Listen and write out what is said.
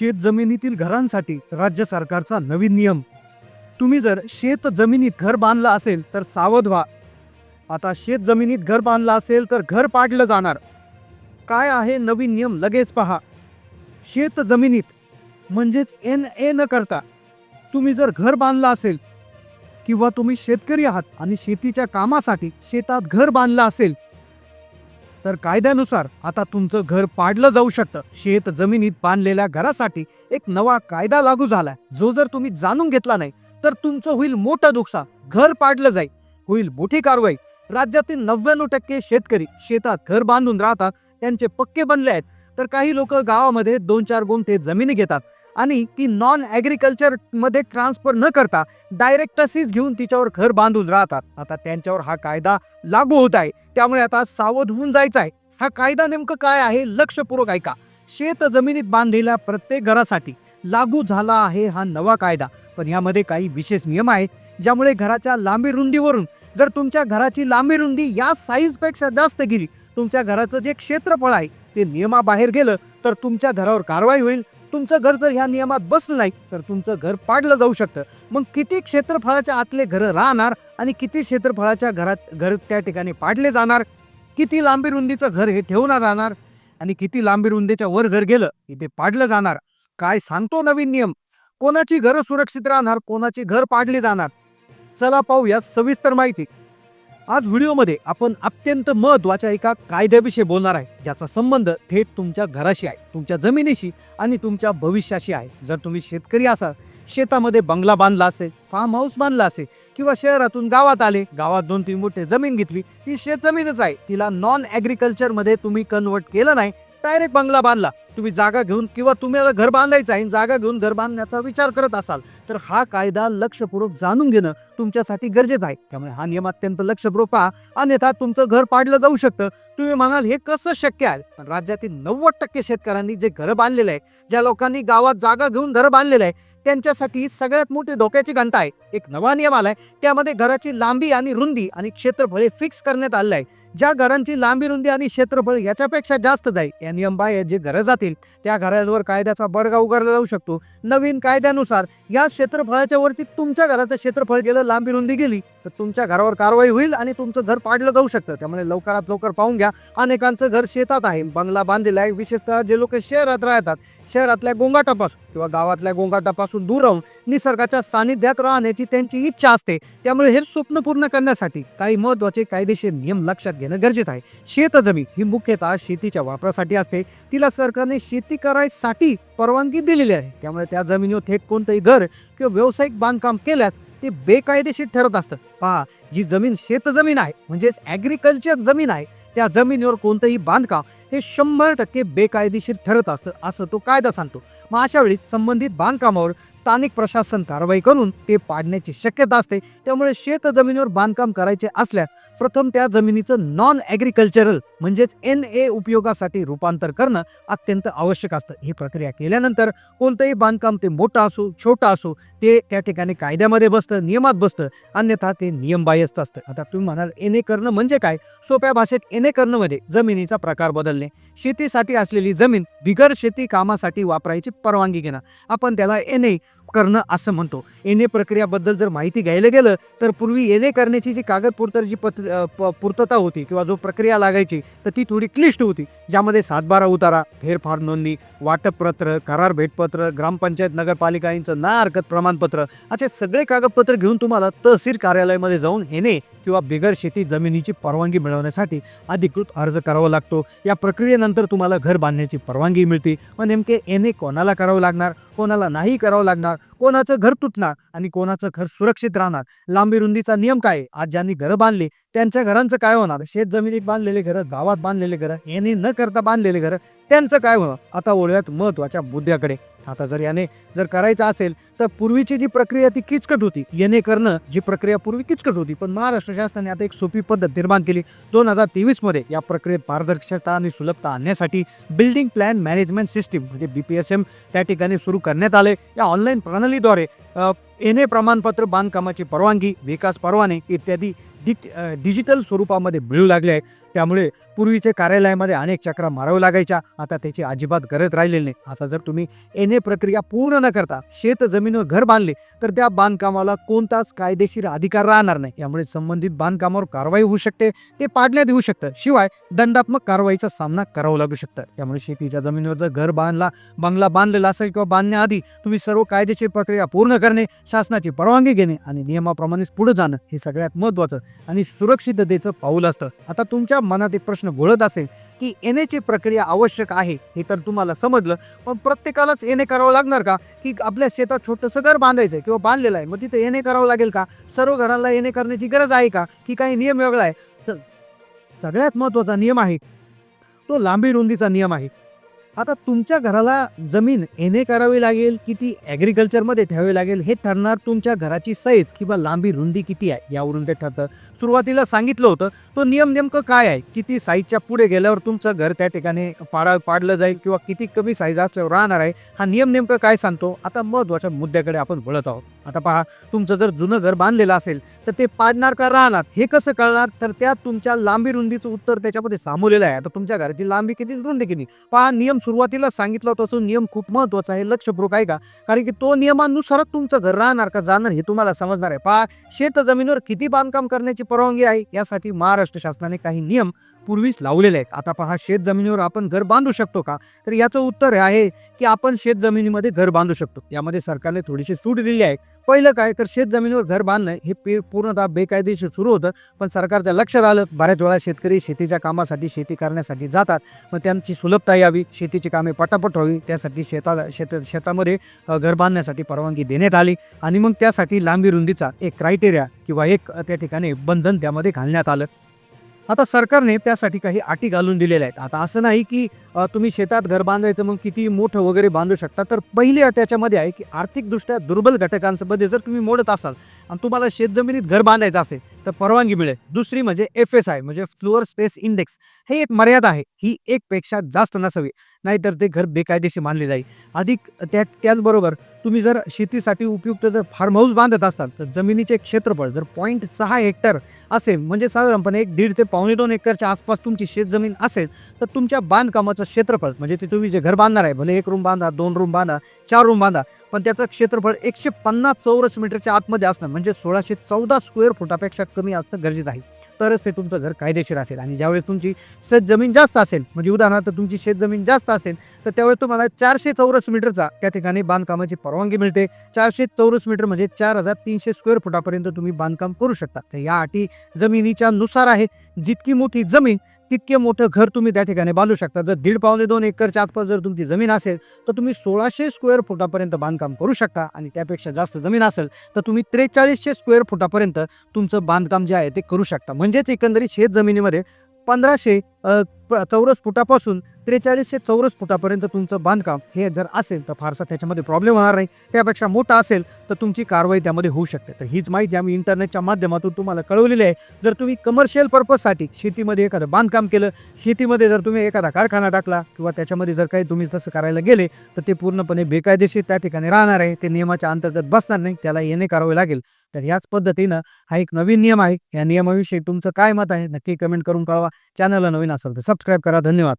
शेत जमिनीतील घरांसाठी राज्य सरकारचा नवीन नियम. तुम्ही जर शेत जमिनीत घर बांधलं असेल तर सावध व्हा. आता शेत जमिनीत घर बांधलं असेल तर घर पाडलं जाणार. काय आहे नवीन नियम लगेच पहा. शेत जमिनीत म्हणजेच एन ए न करता तुम्ही जर घर बांधलं असेल किंवा तुम्ही शेतकरी आहात आणि शेतीच्या कामासाठी शेतात घर बांधलं असेल तर कायद्यानुसार आता तुमचं घर पाडलं जाऊ शकतं. शेत जमिनीत बांधलेल्या घरासाठी एक नवा कायदा लागू झालाय. जो जर तुम्ही जाणून घेतला नाही तर तुमचं होईल मोठं नुकसान. घर पाडलं जाईल. होईल मोठी कारवाई. राज्यातील नव्याण्णव टक्के शेतकरी शेतात घर बांधून राहतात. त्यांचे पक्के बनले आहेत. तर काही लोक गावामध्ये दोन चार गुंठे जमिनी घेतात. आणि ती नॉन ॲग्रिकल्चरमध्ये ट्रान्सफर न करता डायरेक्ट तशीच घेऊन तिच्यावर घर बांधून राहतात. आता त्यांच्यावर हा कायदा लागू होत आहे. त्यामुळे आता सावध होऊन जायचं आहे. हा कायदा नेमकं काय आहे? लक्षपूर्वक ऐका. शेत जमिनीत बांधलेल्या प्रत्येक घरासाठी लागू झाला आहे हा नवा कायदा. पण यामध्ये काही विशेष नियम आहेत ज्यामुळे घराच्या लांबी रुंदीवरून जर तुमच्या घराची लांबी रुंदी या साईजपेक्षा जास्त गेली तुमच्या घराचं जे क्षेत्रफळ आहे ते नियमाबाहेर गेलं तर तुमच्या घरावर कारवाई होईल. तुमचं घर जर ह्या नियमात बसलं नाही तर तुमचं घर पाडलं जाऊ शकतं. मग किती क्षेत्रफळाच्या आतले घरं राहणार आणि किती क्षेत्रफळाच्या घरात घर त्या ठिकाणी पाडले जाणार? किती लांबी रुंदीचं घर हे ठेवणार राहणार आणि किती लांबी रुंदीच्या वर घर गेलं की ते पाडलं जाणार? काय सांगतो नवीन नियम? कोणाची घरं सुरक्षित राहणार कोणाची घर पाडली जाणार? चला पाहूया सविस्तर माहिती. आज व्हिडिओमध्ये आपण अत्यंत महत्त्वाच्या एका कायद्याविषयी बोलणार आहे ज्याचा संबंध थेट तुमच्या घराशी आहे तुमच्या जमिनीशी आणि तुमच्या भविष्याशी आहे. जर तुम्ही शेतकरी असाल शेतामध्ये बंगला बांधला असेल फार्म हाऊस बांधला असेल किंवा शहरातून गावात आले गावात दोन तीन मोठे जमीन घेतली ती शेत जमीनच आहे. तिला नॉन ॲग्रिकल्चरमध्ये तुम्ही कन्वर्ट केलं नाही डायरेक्ट बंगला बांधला. तुम्ही जागा घेऊन किंवा तुम्हाला घर बांधायचं आहे जागा घेऊन घर बांधण्याचा विचार करत असाल तर हा कायदा लक्षपूर्वक जाणून घेणं तुमच्यासाठी गरजेचं आहे. त्यामुळे हा नियम अत्यंत लक्षपूर्वक पहा. अन्यथा तुमचं घर पाडलं जाऊ शकतं. तुम्ही म्हणाल हे कसं शक्य आहे? पण राज्यातील नव्वद टक्के शेतकऱ्यांनी जे घरं बांधलेलं आहे ज्या लोकांनी गावात जागा घेऊन घर बांधलेलं आहे त्यांच्यासाठी सगळ्यात मोठी धोक्याची घंटा आहे. एक नवा नियम आलाय. त्यामध्ये घराची लांबी आणि रुंदी आणि क्षेत्रफळ हे फिक्स करण्यात आलं आहे. ज्या घरांची लांबी रुंदी आणि क्षेत्रफळ याच्यापेक्षा जास्त जाईल या नियम बाह्य जे घरं जातील त्या घरांवर कायद्याचा बडगा उगारला जाऊ शकतो. नवीन कायद्यानुसार या क्षेत्रफळाच्या वरती तुमच्या घराचं क्षेत्रफळ गेलं लांबी रुंदी गेली तर तुमच्या घरावर कारवाई होईल आणि तुमचं घर पाडलं जाऊ शकतं. त्यामुळे लवकरात लवकर पाहून घ्या. अनेकांचं घर शेतात आहे. बंगला बांधलेला आहे. विशेषतः जे लोक शहरात राहतात शहरातल्या गोंगाटापासून किंवा गावातल्या गोंगाटापासून दूर राहून निसर्गाच्या सानिध्यात राहण्याची त्यांची इच्छा असते. त्यामुळे हे स्वप्न पूर्ण करण्यासाठी काही महत्त्वाचे कायदेशीर नियम लक्षात घेणं गरजेचं आहे. शेतजमीन ही मुख्यतः शेतीच्या वापरासाठी असते. तिला सरकारने शेती करायसाठी परवानगी दिलेली आहे. त्यामुळे त्या जमिनीवर थेट कोणतंही घर किंवा व्यावसायिक बांधकाम केल्यास ते बेकायदेशीर ठरत असतं. पहा जी जमीन शेतजमीन आहे म्हणजेच ॲग्रिकल्चर जमीन आहे त्या जमिनीवर कोणतंही बांधकाम हे शंभर टक्के बेकायदेशीर ठरत असतं असं तो कायदा सांगतो. मग अशा वेळी संबंधित बांधकामावर स्थानिक प्रशासन कारवाई करून ते पाडण्याची शक्यता असते. त्यामुळे शेत जमिनीवर बांधकाम करायचे असल्यास प्रथम त्या जमिनीचं नॉन ॲग्रिकल्चरल म्हणजेच एन ए उपयोगासाठी रूपांतर करणं अत्यंत आवश्यक असतं. ही प्रक्रिया केल्यानंतर कोणतंही बांधकाम ते मोठं असो छोटं असो ते त्या ठिकाणी कायद्यामध्ये बसतं नियमात बसतं अन्यथा ते नियमबाह्यच असतं. आता तुम्ही म्हणाल एन ए करणं म्हणजे काय? सोप्या भाषेत एन ए करणं म्हणजे जमिनीचा प्रकार बदलणे. शेतीसाठी असलेली जमीन बिगर शेती कामासाठी वापरायची परवानगी घेणं. आपण त्याला एन ए करणं असं म्हणतो. एन ए प्रक्रियाबद्दल जर माहिती घ्यायला गेलं तर पूर्वी एन ए करण्याची जी कागदपुरतर जी पत प- पूर्तता होती किंवा जो प्रक्रिया लागायची तर ती थोडी क्लिष्ट होती. ज्यामध्ये सातबारा उतारा फेरफार नोंदणी वाटपपत्र करार भेटपत्र ग्रामपंचायत नगरपालिका यांचं ना हरकत प्रमाणपत्र असे सगळे कागदपत्र घेऊन तुम्हाला तहसील कार्यालयामध्ये जाऊन एन ए किंवा बिगर शेती जमिनीची परवानगी मिळवण्यासाठी अधिकृत अर्ज करावा लागतो. या प्रक्रियेनंतर तुम्हाला घर बांधण्याची परवानगी मिळते व नेमके एन ए कोणाला करावं लागणार कोणाला नाही करावं लागणार कोणाचं घर तुटणार आणि कोणाचं घर सुरक्षित राहणार? लांबी रुंदीचा नियम काय आहे? आज ज्यांनी घरं बांधली त्यांच्या घरांचं काय होणार? शेत जमिनीत बांधलेले घरं गावात बांधलेले घरं यांनी न करता बांधलेले घरं त्यांचं काय होणार? आता वळूयात महत्त्वाच्या मुद्द्याकडे. आता जर याने जर करायचं असेल तर पूर्वीची जी प्रक्रिया ती किचकट होती. येणे करणं जी प्रक्रिया पूर्वी किचकट होती पण महाराष्ट्र शासनाने आता एक सोपी पद्धत निर्माण केली. दोन हजार तेवीसमध्ये या प्रक्रियेत पारदर्शकता आणि सुलभता आणण्यासाठी बिल्डिंग प्लॅन मॅनेजमेंट सिस्टीम म्हणजे बी पी एस एम त्या ठिकाणी सुरू करण्यात आले. या ऑनलाईन प्रणालीद्वारे एन ए प्रमाणपत्र बांधकामाची परवानगी विकास परवाने इत्यादी डिट डिजिटल स्वरूपामध्ये मिळू लागले आहे. त्यामुळे पूर्वीचे कार्यालयामध्ये अनेक चक्रा माराव्या लागायच्या. आता त्याची अजिबात गरज राहिलेली नाही. आता जर तुम्ही एन ए प्रक्रिया पूर्ण न करता शेत जमिनीवर घर बांधले तर त्या बांधकामाला कोणताच कायदेशीर अधिकार राहणार नाही. यामुळे संबंधित बांधकामावर कारवाई होऊ शकते. ते पाडण्यात येऊ शकतं. शिवाय दंडात्मक कारवाईचा सामना करावा लागू शकतं. त्यामुळे शेतीच्या जमिनीवर जर घर बांधला बंगला बांधलेला असेल किंवा बांधण्याआधी तुम्ही सर्व कायदेशीर प्रक्रिया पूर्ण करणे शासनाची परवानगी घेणे आणि नियमाप्रमाणेच पुढे जाणं हे सगळ्यात महत्त्वाचं आणि सुरक्षिततेचं पाऊल असतं. आता तुमच्या मनात एक प्रश्न घोळत असेल की एन एची प्रक्रिया आवश्यक आहे हे तर तुम्हाला समजलं पण प्रत्येकालाच एन ए करावं लागणार का? की आपल्या शेतात छोटंसं घर बांधायचं आहे किंवा बांधलेलं आहे मग तिथे एन ए करावं लागेल का? सर्व घरांना एन ए करण्याची गरज आहे का? की काही नियम वेगळा आहे? तर सगळ्यात महत्त्वाचा नियम आहे तो लांबी रुंदीचा नियम आहे. आता तुमच्या घराला जमीन एन ए करावी लागेल की ती ॲग्रिकल्चरमध्ये ठेवावी लागेल हे ठरणार तुमच्या घराची साईज किंवा लांबी रुंदी किती आहे? यावरून ते ठरतं. सुरुवातीला सांगितलं होतं तो नियम नेमकं काय आहे? किती साईजच्या पुढे गेल्यावर तुमचं घर त्या ठिकाणी पाडा पाडलं जाईल किंवा किती कमी साईज असल्यावर राहणार आहे? हा नियम नेमकं काय सांगतो? आता महत्त्वाच्या मुद्द्याकडे आपण वळत आहोत. आता पहा तुमचं जर जुनं घर बांधलेलं असेल तर ते पाडणार का राहणार? हे कसं कळणार? तर त्या तुमच्या लांबी रुंदीचं उत्तर त्याच्यामध्ये सामोलेलं आहे. आता तुमच्या घराची लांबी किती रुंदी किती? पहा नियम सुरुवातीला सांगितलं होतं असून नियम खूप महत्त्वाचा आहे लक्षपूर्वक आहे का कारण की तो नियमानुसारच तुमचं घर राहणार का जाणार हे तुम्हाला समजणार आहे. पहा शेत जमिनीवर किती बांधकाम करण्याची परवानगी आहे? यासाठी महाराष्ट्र शासनाने काही नियम पूर्वीच लावलेले आहेत. आता पहा शेत जमिनीवर आपण घर बांधू शकतो का? तर याचं उत्तर आहे की आपण शेत जमिनीमध्ये घर बांधू शकतो. यामध्ये सरकारने थोडीशी सूट दिली आहे. पहिलं काय? तर शेत जमिनीवर घर बांधणं हे पे पूर्णतः बेकायदेशीर सुरू होतं. पण सरकारच्या लक्षात आलं बऱ्याच वेळा शेतकरी शेतीच्या कामासाठी शेती करण्यासाठी जातात. मग त्यांची सुलभता यावी शेतीची कामे पटापट व्हावी त्यासाठी शेताला शेत शेतामध्ये घर बांधण्यासाठी परवानगी देण्यात आली. आणि मग त्यासाठी लांबी रुंदीचा एक क्रायटेरिया किंवा एक त्या ठिकाणी बंधन त्यामध्ये घालण्यात आलं. आता सरकारने त्यासाठी काही अटी घालून दिलेल्या आहेत. आता असं नाही की तुम्ही शेतात घर बांधायचं मग किती मोठं वगैरे बांधू शकता तर पहिली अट त्याच्यामध्ये आहे की आर्थिकदृष्ट्या दुर्बल घटकांसमध्ये जर तुम्ही मोडत असाल आणि तुम्हाला शेतजमिनीत घर बांधायचं असेल तर परवानगी मिळेल. दुसरी म्हणजे एफ एस आय म्हणजे फ्लोअर स्पेस इंडेक्स हे एक मर्यादा आहे. ही एकपेक्षा जास्त नसावी. नाहीतर ते घर बेकायदेशीर मानले जाईल. अधिक त्या त्याचबरोबर तुम्ही जर शेतीसाठी उपयुक्त जर फार्म हाऊस बांधत असाल तर जमिनीचे क्षेत्रफळ जर पॉईंट सहा हेक्टर असेल म्हणजे साधारणपणे एक दीड ते पावणे दोन एकरच्या आसपास तुमची शेतजमीन असेल तर तुमच्या बांधकामाचं क्षेत्रफळ म्हणजे ते तुम्ही जे घर बांधणार आहे भले एक रूम बांधा दोन रूम बांधा चार रूम बांधा पण त्याचं क्षेत्रफळ एकशे पन्नास चौरस मीटरच्या आतमध्ये असणं म्हणजे सोळाशे चौदा स्क्वेअर फुटापेक्षा कमी असणं गरजेचं आहे. तरच ते तुमचं घर कायदेशीर असेल आणि ज्यावेळेस तुमची शेतजमीन जास्त असेल म्हणजे उदाहरणार्थ तुमची शेतजमीन जास्त असेल तर त्यावेळेस तुम्हाला चारशे चौरस मीटरचा त्या ठिकाणी बांधकामाची परवानगी मिळते. चारशे चौरस मीटर म्हणजे चार हजार तीनशे स्क्वेअर फुटापर्यंत तुम्ही बांधकाम करू शकता. तर या अटी जमिनीच्या नुसार आहे. जितकी मोठी जमीन तितके मोठं घर तुम्ही त्या ठिकाणी बांधू शकता. जर दीड पावणे दोन एकरच्या आसपास जर तुमची जमीन असेल तर तुम्ही सोळाशे स्क्वेअर फुटापर्यंत बांधकाम करू शकता. आणि त्यापेक्षा जास्त जमीन असेल तर तुम्ही त्रेचाळीसशे स्क्वेअर फुटापर्यंत तुमचं बांधकाम जे आहे ते करू शकता. म्हणजेच एकंदरीत शेत जमिनीमध्ये पंधराशे चौरस फुटापासून त्रेचाळीसशे चौरस फुटापर्यंत तुमचं बांधकाम हे जर असेल तर फारसा त्याच्यामध्ये प्रॉब्लेम होणार नाही. त्यापेक्षा मोठा असेल तर तुमची कारवाई त्यामध्ये होऊ शकते. तर हीच माहिती आम्ही इंटरनेटच्या माध्यमातून तुम्हाला कळवलेली आहे. जर तुम्ही कमर्शियल पर्पजसाठी शेतीमध्ये एखादं बांधकाम केलं शेतीमध्ये जर तुम्ही एखादा कारखाना टाकला किंवा त्याच्यामध्ये जर काही तुम्ही तसं करायला गेले तर ते पूर्णपणे बेकायदेशीर त्या ठिकाणी राहणार आहे. ते नियमाच्या अंतर्गत बसणार नाही. त्याला येणे करावे लागेल. तर याच पद्धतीनं हा एक नवीन नियम आहे. या नियमाविषयी तुमचं काय मत आहे नक्की कमेंट करून कळवा. चॅनलला नवीन असेल तर सबस्क्राईब करा. धन्यवाद.